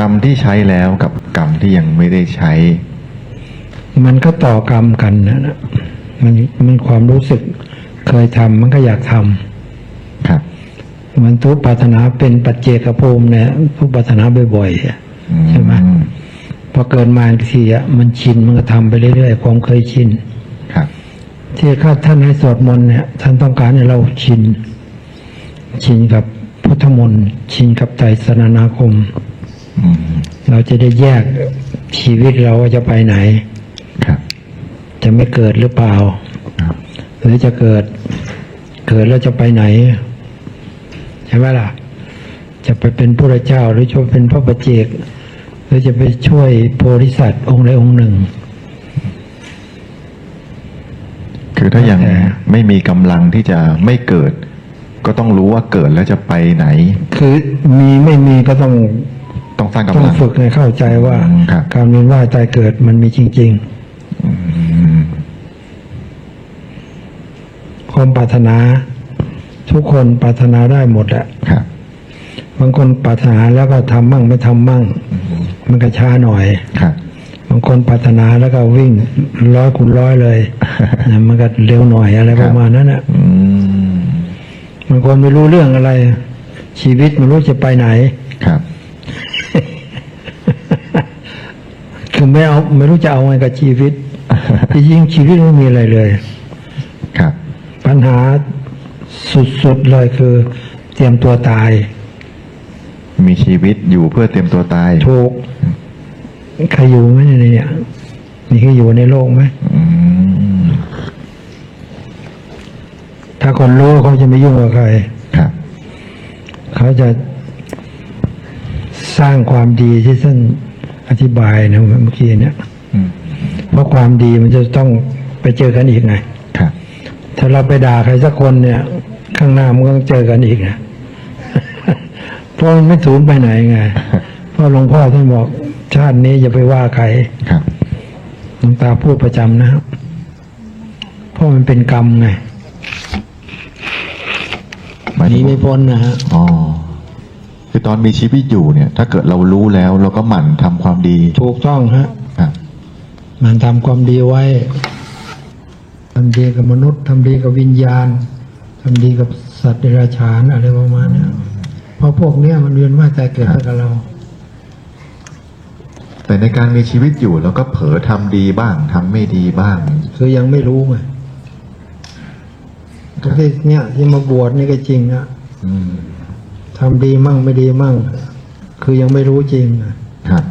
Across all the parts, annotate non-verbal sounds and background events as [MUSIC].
กรรมที่ใช้แล้วกับกรรมที่ยังไม่ได้ใช้ มันก็ต่อกรรมกันนะนะมันมันความรู้สึกเคยทำมันก็อยากทำครับมันทุกปรารถนาเป็นปัจเจกภูมิเนี่ยทุกปรารถนาบ่อยๆอะอืใช่ไหมพอเกิดมาอีกทีอะมันชินมันก็ทำไปเรื่อยๆความเคยชินครับ ที่ข้าท่านให้สวดมนต์เนี่ย ท่านต้องการให้เราชิน ชินกับพุทธมนต์ชินกับไตรสรณาคมอืม เราจะได้แยกชีวิตเราว่าจะไปไหนครับจะไม่เกิดหรือเปล่าครับหรือจะเกิด เกิดแล้วจะไปไหน ใช่ไหมล่ะ จะไปเป็นพระเจ้าหรือจะเป็นพระประเจกหรือจะไปช่วยโพธิสัตว์องค์ใดองค์หนึ่ง คือถ้ายังแต่ไม่มีกำลังที่จะไม่เกิด ก็ต้องรู้ว่าเกิดแล้วจะไปไหน คือมีไม่มีก็ต้อง ต้องสร้างต้กำองลังฝึกให้เข้าใจว่า อืมครับการเวียนว่ายตายเกิดมันมีจริง อืมๆ ความปรารถนา ทุกคนปรารถนาได้หมดแหละครับบางคนปรารถนาแล้วก็ทำมั่งไม่ทำมั่ง มันก็ช้าหน่อย ครับบางคนปรารถนาแล้วก็วิ่งร้อยคูณร้อยเลยนะมันก็เร็วหน่อยอะไรคปรับระมาณนั้นน่ะอืมบางคนไม่รู้เรื่องอะไร ชีวิตไม่รู้จะไปไหน ครับ คือไม่เอาไม่รู้จะเอาไงกับชีวิตที่จริงชีวิตไม่มีอะไรเลย ครับ ปัญหาสุดๆเลยคือ เตรียมตัวตาย มีชีวิตอยู่เพื่อเตรียมตัวตายถูกใครอยู่ไหมในเนี่ยมีใครอยู่ในโลกไหมอืมถ้าคนรู้เขาจะไม่ยุ่งกับใครครับ เขาจะสร้างความดีที่ท่าน อธิบายนะเมื่อกี้เนี่ยอืมเพราะความดีมันจะต้องไปเจอกันอีกไงครับถ้าเราไปด่าใครสักคนเนี่ย ข้างหน้ามันก็ต้องเจอกันอีกนะเพราะมันไม่สูญไปไหนไงเพราะหลวงพ่อท่านบอกชาตินี้อย่าไปว่าใครครับหลวงตาพูดประจำนะครับเพราะมันเป็นกรรมไงหมายหถึนีงไม่พ้นนะฮะอ๋อ คือตอนมีชีวิตอยู่เนี่ย ถ้าเกิดเรารู้แล้วเราก็หมั่นทำความดีถูกต้องฮะครับมันทำความดีไว้ทำดีกับมนุษย์ทำดีกับวิญญาณทำดีกับสัตว์เดรัจฉานอะไรประมาณเนี้ยเพราะพวกเนี้ยมันเวียนว่ายตายเกิดให้กับเรา แต่ในการมีชีวิตอยู่เราก็เผลอทำดีบ้างทำไม่ดีบ้าง คือยังไม่รู้ไงตรงที่เนี่ยที่มาบวชนี่ก็จริงนะอืม ทำดีมั่งไม่ดีมั่ง คือยังไม่รู้จริงอะครับ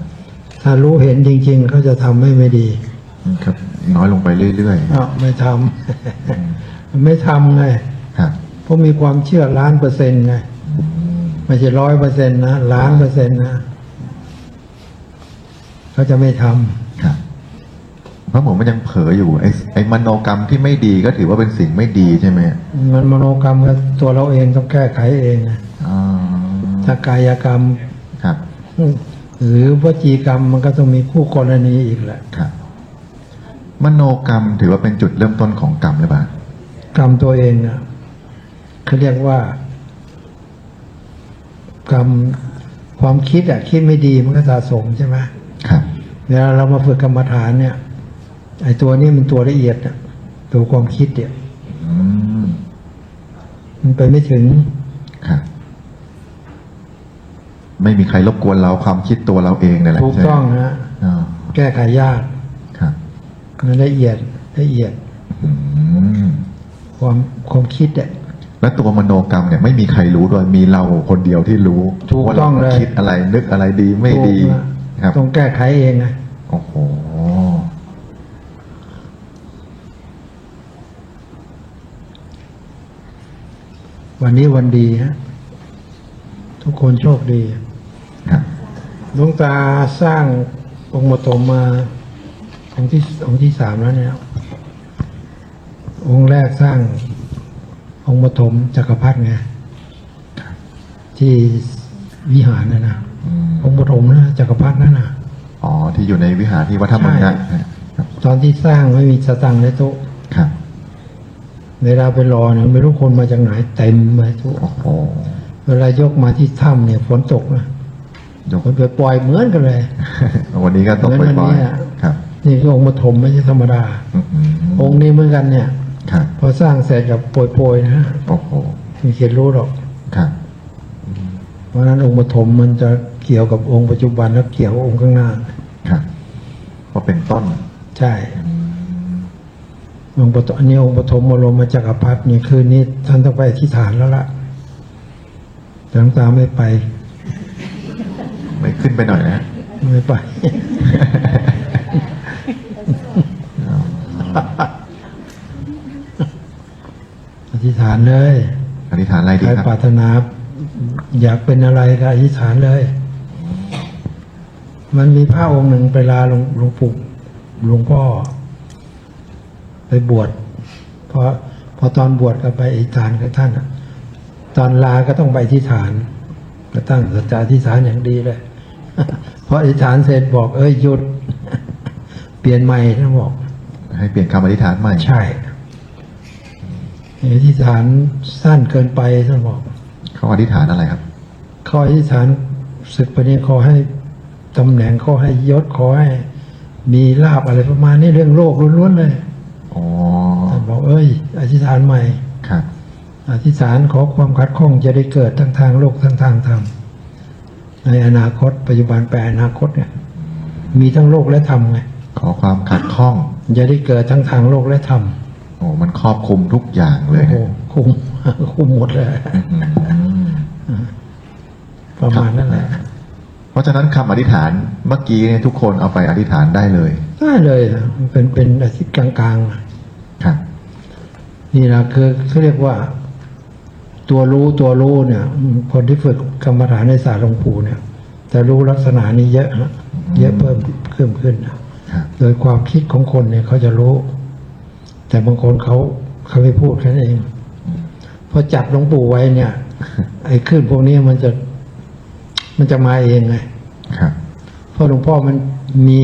ถ้ารู้เห็นจริงๆเขาจะทำไม่ไม่ดี ครับ น้อยลงไปเรื่อยอ้าวไม่ทำไม่ทำไงๆครับเพราะมีความเชื่อล้านเปอร์เซ็นต์ไงไม่ใช่ร้อยเปอร์เซ็นต์นะล้านเปอร์เซ็นต์นะเขาจะไม่ทำครับเพราะผมมันยังเผลออยู่ไอ้ไอ้มโนกรรมที่ไม่ดีก็ถือว่าเป็นสิ่งไม่ดีใช่ไหมมันมโนกรรมกับตัวเราเองต้องแก้ไขเองนะอ๋อ ถ้ากายกรรมครับ หรือวจีกรรมมันก็ต้องมีคู่กรณีอีกแหละครับมโนกรรมถือว่าเป็นจุดเริ่มต้นของกรรมหรือเปล่ากรรมตัวเองอะเขาเรียกว่า กรรมความคิดอะคิดไม่ดีมันก็สะสมใช่ไหมครับเวลาเรามาฝึกกรรมฐานเนี่ยไอ้ตัวนี้มันตัวละเอียดอะตัวความคิดเนี่ยอืมมันไปไม่ถึงครับ ไม่มีใครรบกวนเราความคิดตัวเราเองนี่แหละถูกใช่ไหมต้องนะอ๋อแก้ไขยากครับมันละเอียดละเอียดอืมความความคิดอะและตัวมโนกรรมเนี่ยไม่มีใครรู้ด้วยมีเราคนเดียวที่รู้ถูกว่าต้เราองเลยคิดอะไรนึกอะไรดีไม่ดีถูกนะครับ ต้องแก้ไขเองนะโอ้โห วันนี้วันดีฮะทุกคนโชคดีครับ หลวงตาสร้างองค์ปฐมมาองค์ที่องค์ที่สามแล้วเนี่ยองค์แรกสร้าง องค์ปฐมจักรพรรดิไงที่วิหารนะนะอืมองค์ปฐมนะจักรพรรดินั่นนะอ๋อที่อยู่ในวิหารที่วัดธรรมใช่นะครับตอนที่สร้างไม่มีสตังค์ในโต๊ะครับเวลาไปรอเนี่ยไม่รู้คนมาจากไหนเต็มเลยทุกโอ้โหเวลายกมาที่ถ้ำเนี่ยฝนตกนะอยก มันไปปล่อยเหมือนกันเลย วันนี้ก็ตกเหมือนวับ่อนยนี้อะๆครับ นี่คือองค์ปฐมไม่ใช่ธรรมดาอืมองค์นี้เหมือนกันเนี่ยครับพอสร้างเสร็จกับโปรยๆนะโอ้โหมีเขียนรู้หรอกครับเพราะฉะนั้นองค์ปฐมมันจะเกี่ยวกับองค์ปัจจุบันแล้วเกี่ยวกับองค์ข้างหน้าครับเพราะเป็นต้น ใช่องค์ปฐมอันนี้องค์ปฐมบรมจักรพรรดินี่คืนนี้ท่านต้องไปที่ฐานแล้วล่ะแต่หลวงตาไม่ไปไม่ ขึ้นไปหน่อยนะฮะไม่ไป อธิษฐานเลยอธิษฐานอะไรใคดีรครับปรารถนา อยากเป็นอะไรก็อธิษฐานเลย มันมีพระองค์หนึ่งไปลาหลวงหลวงปู่หลวงพ่อ ไปบวชพอพอตอนบวชก็ไปอธิษฐานกับท่านอะตอนลาก็ต้องไปอธิษฐานก็ตั้งสัจจะอธิษฐานอย่างดีเลย พออธิษฐานเสร็จบอก เอ้ยหยุด เปลี่ยนใหม่ท่านบอก ให้เปลี่ยนคำอธิษฐานใหม่ ใช่อธิษฐานสั้นเกินไปท่านบอกเขาอธิษฐานอะไรครับขออธิษฐานศึกไปนี้ขอให้ตำแหน่งขอให้ยศขอให้ มีลาบอะไรประมาณนี้เรื่องโลกล้วนๆเลยอ๋อท่านบอกเอ้ย อธิษฐานใหม่ครับอธิษฐานขอความขัดข้องจะได้เกิดทั้งทางโลกทั้งทางธรรม ในอนาคต ปัจจุบันแปลอนาคตเนี่ย มีทั้งโลกและธรรมไงขอความขัดข้องจะได้เกิดทั้งทางโลกและธรรมโอ้มันครอบคลุมทุกอย่างเลยโอ้โหคุมคุมหมดเลยอืมประมาณนั้นแหละเพราะฉะนั้นคำอธิษฐานเมื่อกี้เนี่ยทุกคนเอาไปอธิษฐานได้เลย ได้เลยอะมันเป็นเป็นอาทิตย์กลางๆอะครับนี่นะคือเขาเรียกว่า ตัวรู้ตัวรู้เนี่ย คนที่ฝึกกรรมฐานในศาสตร์หลวงปู่เนี่ยจะรู้ลักษณะนี้เยอะนะเยอะเพิ่มเพิ่มขึ้นนะครับโดยความคิดของคนเนี่ยเขาจะรู้ แต่บางคนเขาเขาไม่พูดแค่นั้นเองพอจับหลวงปู่ไว้เนี่ย ไอ้ขึ้นพวกนี้มันจะมันจะมาเองไงครับเพราะหลวงพ่อมันมี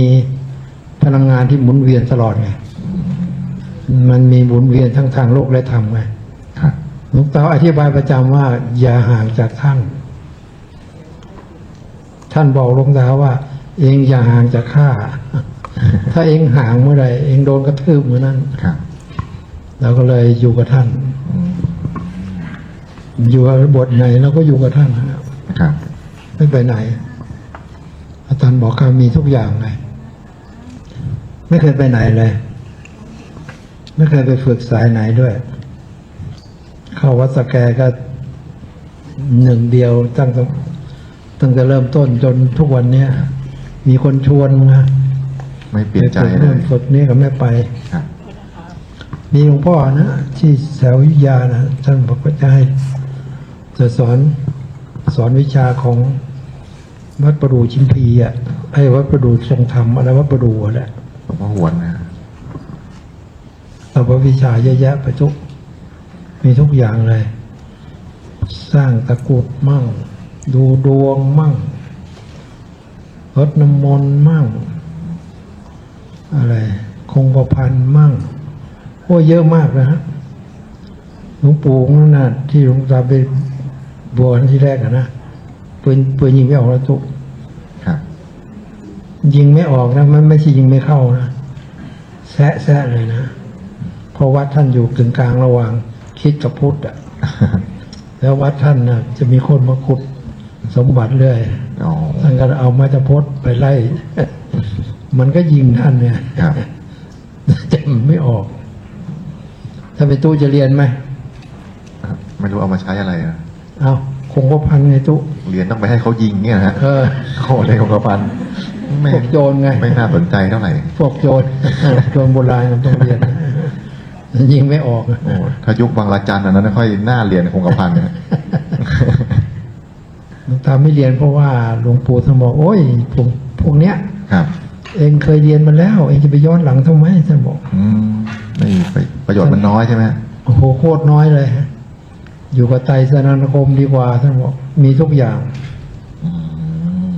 พลังงานที่หมุนเวียนตลอดไงมันมีหมุนเวียนทั้งทางโลกและธรรมไงครับ หลวงตาอธิบายประจำว่า อย่าห่างจากท่าน ท่านบอกหลวงตาว่า เองอย่าห่างจากข้าถ้าเองห่างเมื่อไหร่เองโดนกระทืบเมื่อนั้นครับเราก็เลยอยู่กับท่านอืมอยู่กับบทไหนเราก็อยู่กับท่านนะครับครับไม่ไปไหน อาจารย์บอกเขามีทุกอย่างไงไม่เคยไปไหนเลย ไม่เคยไปฝึกสายไหนด้วย เข้าวัดสแกก็หนึ่งเดียวตั้งแต่ตั้งแต่เริ่มต้นจนทุกวันเนี้ยมีคนชวนนะไม่เปลี่ยนใจไปฝึกเลนู่นยฝึกนี่ก็ไม่ไปครับมีหลวงพ่อนะที่แถววิทยานะท่านบอกว่าจะให้จะสอนสอนวิชาของวัดประดูชิมพีอะไอ้วัดประดูทรงธรรมอะไรวัดประดูอะแหละหลวงพ่อหวนนะเอาวิชาเยอะแยะไปทุก มีทุกอย่างเลย สร้างตะกรุดมั่ง ดูดวงมั่งรดน้ำมนต์มั่ง อะไร คงประพันธ์มั่งโอ้เยอะมากนะฮะหลวงปู่นั่นน่ะที่หลวงตาไปบวชที่แรกอะนะปืนปืนยิงไม่ออกแล้วทุกครับ ยิงไม่ออกนะมันไม่ใช่ยิงไม่เข้านะแซะแซะเลยนะเพราะวัดท่านอยู่กึ่งกลางระหว่าง คิดกับพุทธอะแล้ววัดท่านนะจะมีคนมาขุดสมบัติเรื่อยอ๋อท่านก็เอามาจะพดไปไล่ มันก็ยิงท่านเนี่ยครับแต่มันไม่ออก ถ้าไปตู้จะเรียนไหมครับไม่รู้เอามาใช้อะไรอะเอาคงก็พันไงตู้เรียนต้องไปให้เขายิงเนี่ยนะฮะเออโคตรเลยของกระพันไม่พวกโจรไง ไม่น่าสนใจเท่าไหร่ พวกโจรโจรโบราณมันต้องเรียน ยิงไม่ออกอะโอ้ถ้ายุคบางละจันอันนั้นค่อยน่าเรียนคงกระพันนะหลวงตาไม่เรียนเพราะว่าหลวงปู่ท่านบอกโอ้ยพวกพวกเนี้ยครับ เองเคยเรียนมาแล้ว เองจะไปย้อนหลังทำไมท่านบอก อืมไม่ไปประโยชน์มันน้อยใช่ไหมโอ้โหโคตรน้อยเลยฮะอยู่กับไตรสนานคมดีกว่าท่านบอกมีทุกอย่างอืม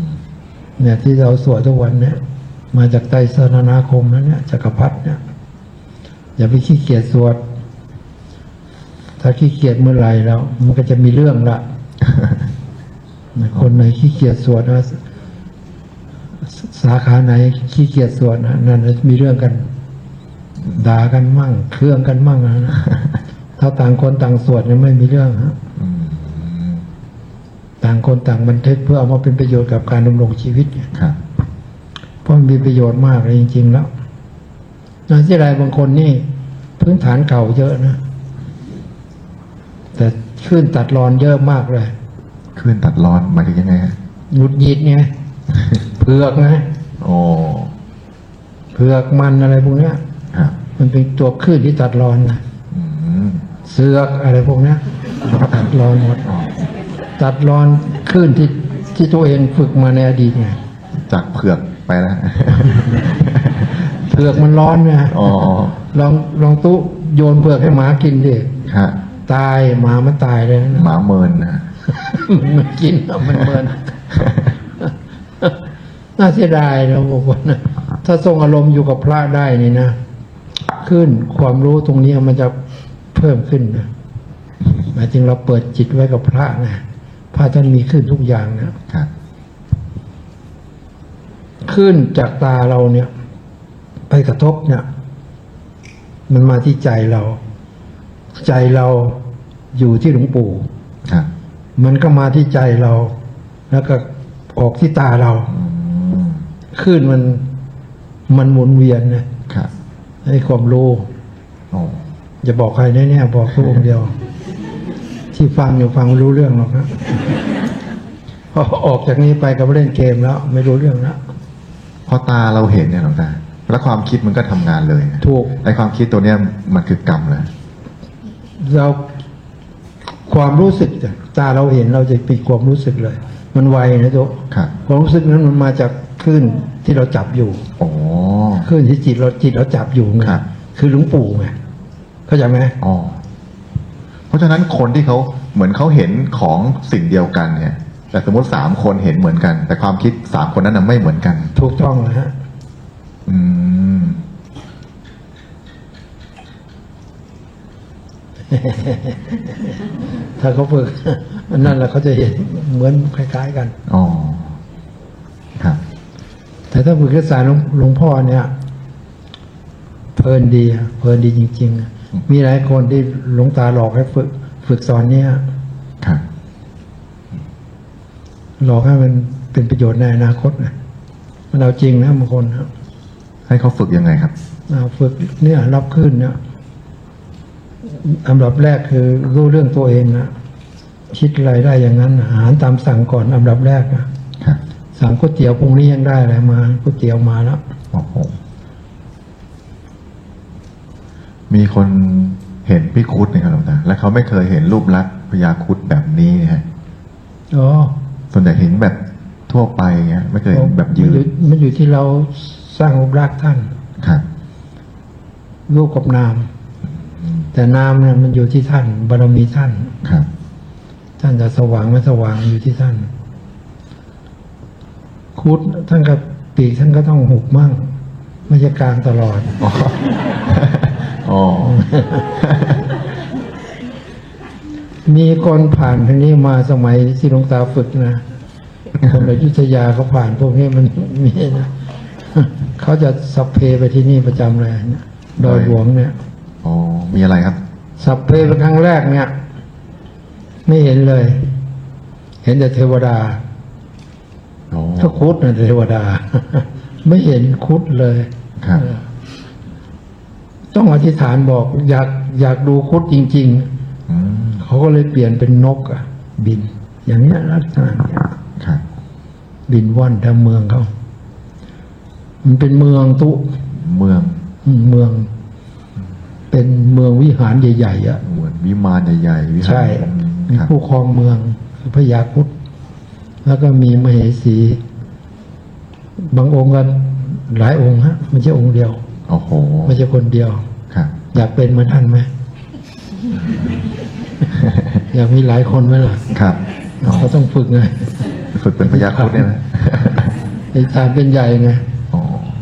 เนี่ยที่เราสวดทุกวันเนี่ย มาจากไตรสนานคมนั้นเนี่ยจักรพรรดิเนี่ย อย่าไปขี้เกียจสวด ถ้าขี้เกียจเมื่อไหร่แล้ว มันก็จะมีเรื่องละคนไหนขี้เกียจสวดนะสาขาไหนขี้เกียจสวดนะนั่นน่ะมีเรื่องกัน ด่ากันมั่ง เครื่องกันมั่งนะถ้าต่างคนต่างสวดเนี่ยไม่มีเรื่องฮะอืมต่างคนต่างบันทึกเพื่อเอามาเป็นประโยชน์กับการดำรงชีวิตเนี่ยครับเพราะมันมีประโยชน์มากเลยจริง ๆ แล้ว นาที่ไรบางคนนี่ พื้นฐานเก่าเยอะนะ แต่ขึ้นตัดรอนเยอะมากเลยคลื่นตัดร้อนหมายถึงยังไงฮะหงุดหงิดไงเผือกไงโอ้เผือกมันอะไรพวกเนี้ยครับมันเป็นตัวคลื่นที่ตัดรอนนะอืมเสือกอะไรพวกเนี้ยตัดรอนหมดอ๋อตัดรอนคลื่นที่ที่ตัวเองฝึกมาในอดีตไงจากเผือกไปแล้วเผือกมันร้อนไงอ๋อลองลองตู้โยนเผือกให้หมากินดิฮะตายหมามันตายเลยนะหมาเมินนะมันกินแล้วมันเมินน่าเสียดายนะบอกว่านะถ้าทรงอารมณ์อยู่กับพระได้นี่นะขึ้นความรู้ตรงนี้มันจะเพิ่มขึ้นนะหมายถึงเราเปิดจิตไว้กับพระนะพระท่านมีขึ้นทุกอย่างนะครับขึ้นจากตาเราเนี่ย ไปกระทบเนี่ย มันมาที่ใจเรา ใจเราอยู่ที่หลวงปู่ครับมันก็มาที่ใจเรา แล้วก็ออกที่ตาเราอืมคลื่นมันมันหมุนเวียนนะครับให้ความรู้โอ้อย่าบอกใครแน่ๆบอกตัวองค์เดียว ที่ฟังอยู่ฟังไม่รู้เรื่องหรอกนะพอออกจากนี้ไปก็ไปเล่นเกมแล้ว ไม่รู้เรื่องแล้วพอตาเราเห็นเนี่ยหลวงตา แล้วความคิดมันก็ทำงานเลยถูก ไอความคิดตัวเนี้ยมันคือกรรมเลย เราความรู้สึกจากตาเราเห็นเราจะปีความรู้สึกเลย มันไวนะโจ๊กครับ ความรู้สึกนั้นมันมาจากคลื่นที่เราจับอยู่โอ้ คลื่นที่จิตเราจิตเราจับอยู่ไงครับ คือหลวงปู่ไงเข้าใจไหมอ๋อเพราะฉะนั้นคนที่เขาเหมือนเขาเห็นของสิ่งเดียวกันเนี่ย แต่สมมติสามคนเห็นเหมือนกัน แต่ความคิดสามคนนั้นน่ะไม่เหมือนกัน ถูกต้องนะฮะ อืม ถ้าเขาฝึกอันนั่นแหละเขาจะเห็นเหมือนคล้ายๆกันอ๋อครับแต่ถ้าฝึกรักษาหลวงหลวงพ่อเนี่ย เพลินดีอะเพลินดีจริงๆอะมีหลายคนที่หลวงตาหลอกให้ฝึก ฝึกสอนเนี่ยครับหลอกให้มันเป็นประโยชน์ในอนาคตนะมันเอาจริงนะบางคนนะ ให้เขาฝึกยังไงครับเอาฝึกเนี่ยรับขึ้นเนี่ยอันดับแรกคือรู้เรื่องตัวเองนะคิดอะไรได้อย่างนั้น อาหารตามสั่งก่อนอันดับแรกนะครับสั่งก๋วยเตี๋ยวพรุ่งนี้ยังได้อะไรมาก๋วยเตี๋ยวมาแล้วโอ้โหมีคนเห็นพี่คุดเนี่ยครับหลวงตาและเขาไม่เคยเห็นรูปลักษณ์พญาคุดแบบนี้นะฮะอ๋อส่วนใหญ่เห็นแบบทั่วไปเงี้ย ไม่เคยเห็นแบบยืมันอยู่นมันอยู่ที่เรา สร้างรูปรักษณ์ท่านครับรูปกับนาม แต่นามเนี่ยมันอยู่ที่ท่านบารมีท่านครับ ท่านจะสว่างไม่สว่างอยู่ที่ท่าน คุดท่านกับปีกท่านก็ต้องหุบมั่งไม่ใช่กลางตลอดอ๋ออ๋อมีคนผ่านทางนี้มาสมัยที่หลวงตาฝึกนะคนอยุธยาเขาผ่านพวกนี้มันมีนะ เขาจะสัพเพไปที่นี่ประจำเลยนะดอยหลวงเนี่ยอ๋อมีอะไรครับ สัพเพเป็นครั้งแรกเนี่ย ไม่เห็นเลย เห็นแต่เทวดาอ๋อถ้าคุดนะเทวดา ไม่เห็นคุดเลยครับเออต้องอธิษฐานบอก อยากอยากดูคุดจริงอืมๆเขาก็เลยเปลี่ยนเป็นนกอะบิน อย่างเนี้ยลักษณะเนี้ยครับบินว่อนทางเมืองเขา มันเป็นเมืองตุเมืองอืมเมือง เป็นเมืองวิหารใหญ่ๆอะเหมือนวิมานใหญ่ๆวิหารใช่มีครับผู้ครองเมืองคือพระยาครุดแล้วก็มีมเหสี บางองค์ก็หลายองค์ฮะไม่ใช่องค์เดียว โอ้โหไม่ใช่คนเดียว ครับอยากเป็นเหมือนท่านไหม อยากมีหลายคนไหมล่ะครับอ๋อเขาต้องฝึกไง ฝึกเป็นพญาครุดเนี่ยนะ ไอ้ทานเป็นใหญ่ไงอ๋อ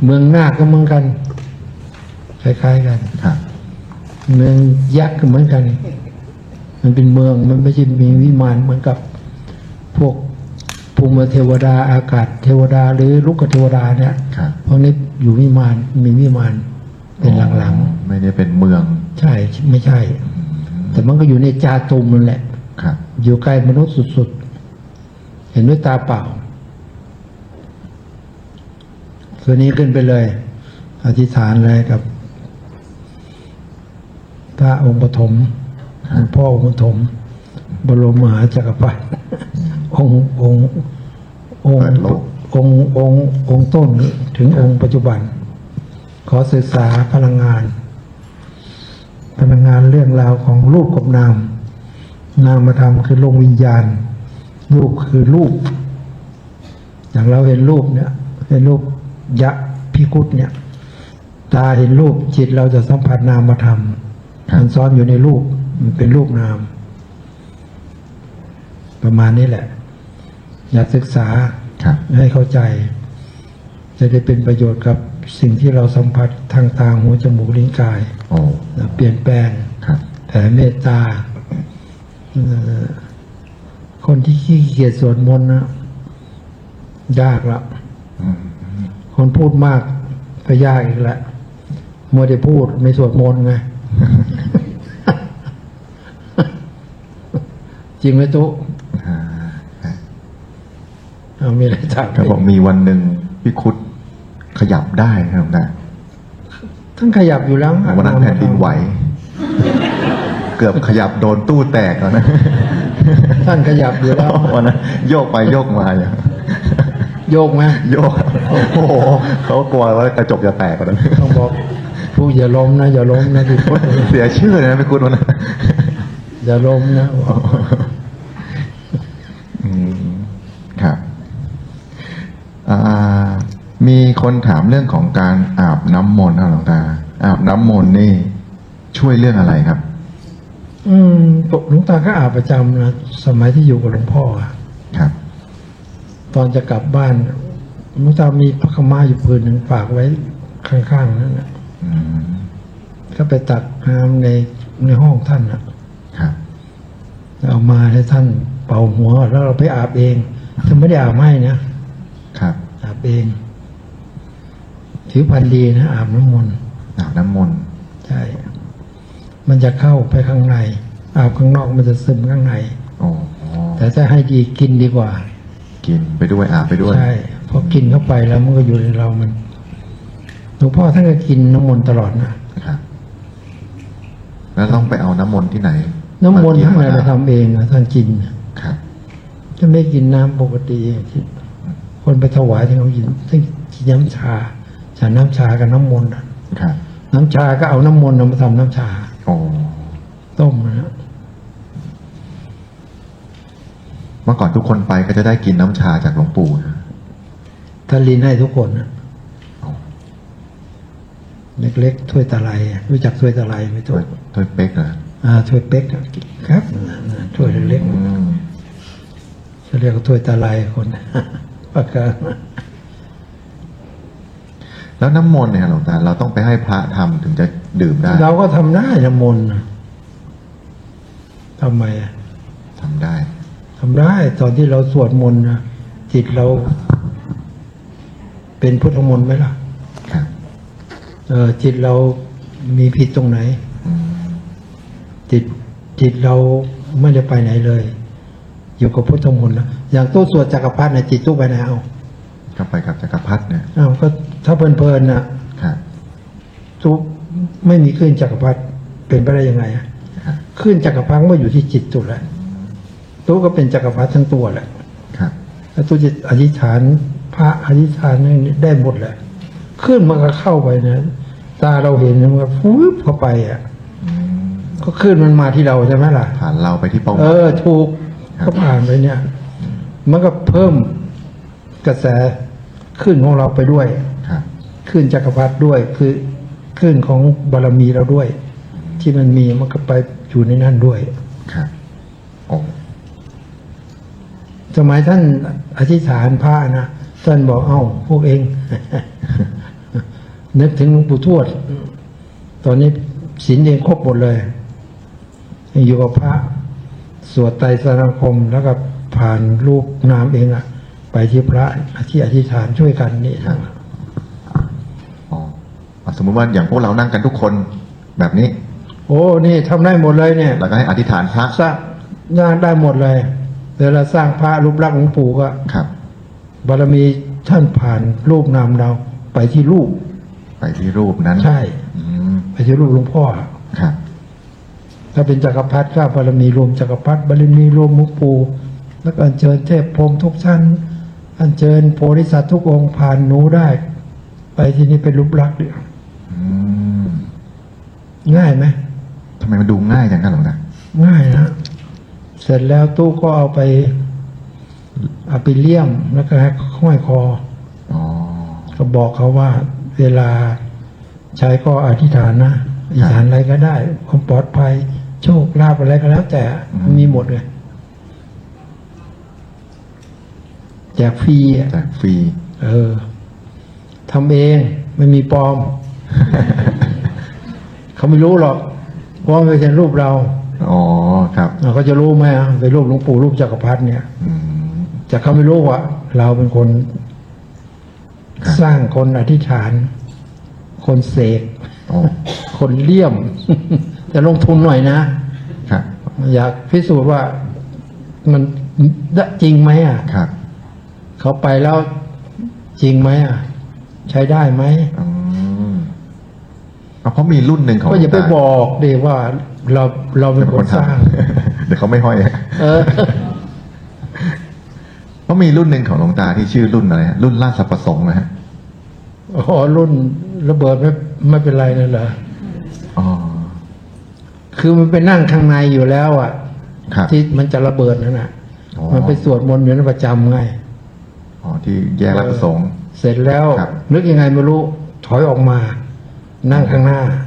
เมืองนาคก็เหมือนกัน คล้ายๆกันครับเมืองยักษ์ก็เหมือนกัน มันเป็นเมืองมันไม่ใช่มีวิมานเหมือนกับ พวกภูมิเทวดาอากาศเทวดาหรือลูกเทวดาเนี่ยครับพวกนี้อยู่วิมานมีวิมานเป็นหลังอ๋อไม่ได้เป็นเมืองๆใช่ไม่ใช่ แต่มันก็อยู่ในจาตุมนั่นแหละ ครับ อยู่ใกล้มนุษย์สุดๆ เห็นด้วยตาเปล่า คืนนี้ขึ้นไปเลย อธิษฐานเลยกับ พระองค์ปฐมหลวงพ่อองค์ปฐมบรมมหาจักรพรรดิองค์องค์องค์องค์องค์องค์ต้นถึงองค์ปัจจุบัน ขอศึกษาพลังงาน พลังงานเรื่องราวของรูปกับนาม นามธรรมคือลงวิญญาณ รูปคือรูป อย่างเราเห็นรูปเนี่ยเห็นรูป ยะพิคุตเนี่ย ตาเห็นรูปจิตเราจะสัมผัสนามธรรมครับมันซ้อนอยู่ในรูปมันเป็นรูปนาม ประมาณนี้แหละ อยากศึกษาครับให้เข้าใจ จะได้เป็นประโยชน์กับสิ่งที่เราสัมผัสทางตาหูจมูกลิ้นกายโอ้นะเปลี่ยนแปลงครับแผ่เมตตาเอ่อคนที่ขี้เกียจสวดมนต์นะยากละอืม คนพูดมากก็ยากอีกละมัวแต่พูดไม่สวดมนต์ไง จริงไหมตุ๊อ่าเอามีอะไรถามเขาบอกมีวันหนึ่งพี่คุดขยับได้ครับหลวงตาท่านขยับอยู่แล้ววันนั้นแผ่นดินไหว เกือบขยับโดนตู้แตกแล้วนะ ท่านขยับอยู่แล้ววันนั้นโยกไปโยกมาอย่าง โยกไหมโยกโอ้โหเขากลัวว่ากระจกจะแตกวันนั้นต้องบอกผู้อย่าล้มนะอย่าล้มนะที่พูดเสียชื่อเลยนะพี่คุดวันนั้นอย่าล้มนะบอกอืมครับอ่ามีคนถามเรื่องของการอาบน้ำมนต์ครับหลวงตาอาบน้ำมนต์นี่ ช่วยเรื่องอะไรครับ อืมหลวงตาก็อาบประจำนะสมัยที่อยู่กับหลวงพ่ออะครับ ตอนจะกลับบ้านหลวงตามีพระขาวม้าอยู่ผืนหนึ่งฝากไว้ข้างๆนั่นนะอืมก็ไปตักน้ำในในห้องท่านนะครับเอามาให้ท่านเป่าหัว แล้วเราไปอาบเองท่านไม่ได้อาบให้นะครับ อาบเอง ถือพันดีนะอาบน้ำมนต์อาบน้ำมนต์ใช่มันจะเข้าไปข้างในอาบข้างนอกมันจะซึมข้างในโอ้โหแต่ถ้าให้ดีกินดีกว่า กินไปด้วยอาบไปด้วยใช่พอกินเข้าไปแล้วมันก็อยู่ในเรามันหลวงพ่อท่านก็กินน้ำมนต์ตลอดนะครับแล้วต้องไปเอาน้ำมนต์ที่ไหน น้ำมนต์เกี่ยท่าวนอะไรบทำเองนะท่านกินครับท่านไม่กินน้ำปกติที่คนไปถวายที่เขากินท่านกินน้ำชาชาน้ำชากับน้ำมนต์อะครับน้ำชาก็เอาน้ำมนต์เอามาทำน้ำชาโอ้ต้มนะ เมื่อก่อนทุกคนไปก็จะได้กินน้ำชาจากหลวงปู่นะท่านลินให้ทุกคนนะโอ้เล็กๆถ้วยตะไลอะรู้จักถ้วยตะไลไหมถ้ตุ๊วยกถ้วยเป๊กเหรออ่าถ้วยเป๊กอะครับนั่นๆถ้วยเล็กอืมๆเขาเรียกว่าถ้วยตะไลคนปากกาแล้วน้ำมนต์เนี่ยหลวงตาเราต้องไปให้พระทำถึงจะดื่มได้ เราก็ทำได้น้ำมนต์นะทำไมอะทำได้ ทำได้ตอนที่เราสวดมนต์นะจิตเราเป็นพุทธมนต์ไหมล่ะครับเออจิตเรามีผิดตรงไหนอืมจิตจิตเราไม่ได้ไปไหนเลย อยู่กับพุทธมนต์นะอย่างตู้สวดจักรพรรดินะจิตตู้ไปไหนเอาก็ไปกับจักรพรรดิเนี่ยอ้าวก็ถ้าเพลินๆนะครับตู้ไม่มีคลื่นจักรพรรดิเป็นไปได้ยังไงอะครับคลื่นจักรพรรดิก็อยู่ที่จิตตู้แหละ ตู้ก็เป็นจักรพรรดิทั้งตัวแหละครับแล้วตู้จะอธิษฐานพระอธิษฐานนี่ได้หมดแหละคลื่นมันก็เข้าไปนะตาเราเห็นมันก็ฟุบเข้าไปอะอืมก็คลื่นมันมาที่เราใช่ไหมล่ะผ่านเราไปที่เป้าหเอมายอถูกครับก็ผ่านไปเนี่ย มันก็เพิ่มกระแสขึ้นของเราไปด้วยครับขึ้นจักรพรรดิด้วยคือขึ้นของบารมีเราด้วย ที่มันมีมันก็ไปอยู่ในนั่นด้วยครับโอ้ สมัยท่านอธิษฐานพระนะท่านบอกเอ้าพวกเอง นึกถึงหลวงปู่ทวด ตอนนี้ศีลเองครบหมดเลย อยู่กับพระ สวดไตรสรณคมแล้วก็ผ่านรูปนามเองอะไปที่พระที่อธิษฐานช่วยกันนี่ครับอ๋ออะสมมุติว่าอย่างพวกเรานั่งกันทุกคนแบบนี้ โอ้ นี่ทำได้หมดเลยเนี่ย แล้วก็ให้อธิษฐานพระสร้างงานได้หมดเลย เวลาสร้างพระรูปลักษณ์หลวงปู่ก็ครับ บารมีท่านผ่านรูปนามเราไปที่รูป ไปที่รูปนั้นใช่อืมไปที่รูปหลวงพ่อ ครับ ถ้าเป็นจักรพรรดิก็บารมีรวมจักรพรรดิบารมีรวมหลวงปู่แล้วก็อัญเชิญเทพพรหมทุกชั้นอัญเชิญโพธิสัตว์ทุกองค์ผ่านหนูได้ ไปที่นี่เป็นรูปลักษณ์เนี่ยอืมง่ายไหมทำไมมันดูง่ายจังครับหลวงตาง่ายนะ เสร็จแล้วตู้ก็เอาไปเอาไปเลี่ยมแล้วก็ให้ห้อยคออ๋อก็บอกเขาว่า เวลาใช้ก็อธิษฐานนะอธิษฐานอะไรก็ได้ความปลอดภัย โชคลาภอะไรก็แล้ว แต่มันมีหมดเลยแจกฟรีอะแจกฟรีเออทำเองไม่มีปลอม เขาไม่รู้หรอกเพราะว่าไม่ใช่รูปเรา อ๋อครับเราก็จะรู้ไหมอะเป็นรูปหลวงปู่รูปจักรพรรดิเนี่ยอืม แต่เขาไม่รู้ว่า เราเป็นคน ครับ สร้างคนอธิษฐาน คนเสกอ๋อคนเลี่ยม แต่ลงทุนหน่อยนะ ครับอยากพิสูจน์ว่ามันได้จริงไหมอะ ครับเขาไปแล้วจริงไหมอะ ใช้ได้ไหมอืมเอาเพราะมีรุ่นหนึ่งของก็อย่าไปหลวงตบอกดิว่า เราเราเป็นคนสร้าง เดี๋ยวเขาไม่ห้อยเออเพราะมีรุ่นหนึ่งของหลวงตาที่ชื่อรุ่นอะไรฮะรุ่นราชประสงค์นะฮะอ๋อรุ่นระเบิดไม่ไม่เป็นไรนั่นเหรออ๋อคือมันไปนั่งข้างในอยู่แล้ว อะครับที่มันจะระเบิดนั่นน่ะอ๋อมันไปสวดมนต์อยู่นั่นประจำไงอ๋อที่แยกราชประสงค์ เสร็จแล้วครับนึกยังไงไม่รู้ ถอยออกมา นั่งข้างหน้าครับ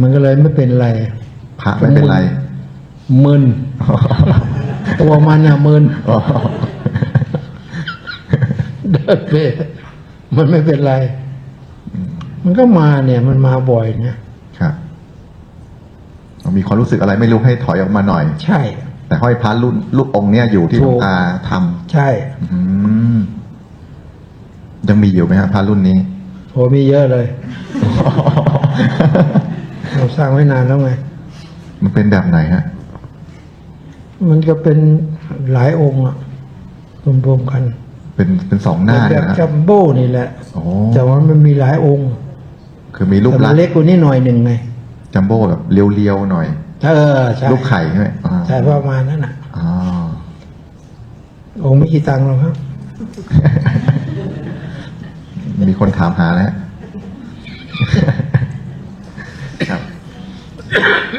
มันก็เลยไม่เป็นไรพระไม่เป็นไรมึนตัวมันอะมึนอ๋อเดินไปมันไม่เป็นไร มันก็มาเนี่ย มันมาบ่อยเนี่ยครับมีความรู้สึกอะไรไม่รู้ให้ถอยออกมาหน่อย ใช่ แต่ห้อยพระรุ่นลูกองค์เนี้ยอยู่ที่หลวงตาทำใช่อืมยังมีอยู่ไหมฮะพระรุ่นนี้โหมีเยอะเลย เราสร้างไว้นานแล้วไง มันเป็นแบบไหนฮะ มันก็เป็นหลายองค์อะรวมๆกัน เป็นเป็นสองหน้าแบเนี่ยบนะจัมโบ้นี่แหละ โอ้แต่ว่ามันมีหลายองค์คือมีรูปแต่ลัมักนษเล็กณ์กว่านี้หน่อยหนึ่งไงจัมโบ้แบบเรียวๆหน่อย เออใช่รูปไข่ใช่ไหมอ่าใช่ประมาณนั้นน่ะอ๋อองค์ไม่กี่ตังค์หรอกครับ มีคนถามหาแล้วครั Yeah. [LAUGHS]